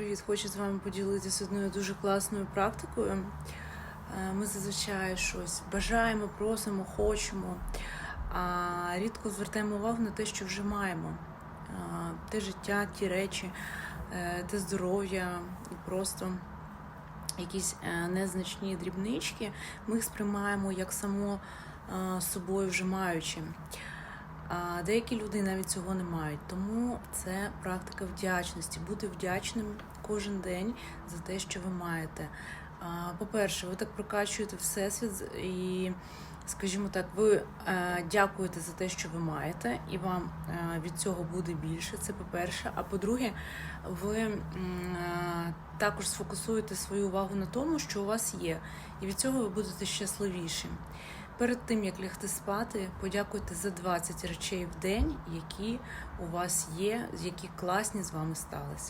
привіт! Хочу з вами поділитися одною дуже класною практикою. Е, Ми зазвичай щось бажаємо, просимо, хочемо, а рідко звертаємо увагу на те, що вже маємо. Е, Те життя, ті речі, е, те здоров'я і просто якісь незначні дрібнички, ми їх сприймаємо як само собою вже маючи. Деякі люди навіть цього не мають. Тому це практика вдячності. Бути вдячним кожен день за те, що ви маєте. По-перше, ви так прокачуєте всесвіт і, скажімо так, ви е, дякуєте за те, що ви маєте, і вам е, від цього буде більше. Це по-перше. А по-друге, ви е, також сфокусуєте свою увагу на тому, що у вас є, і від цього ви будете щасливіші. Перед тим як лягти спати, подякуйте за 20 речей в день, які у вас є, які класні з вами сталися.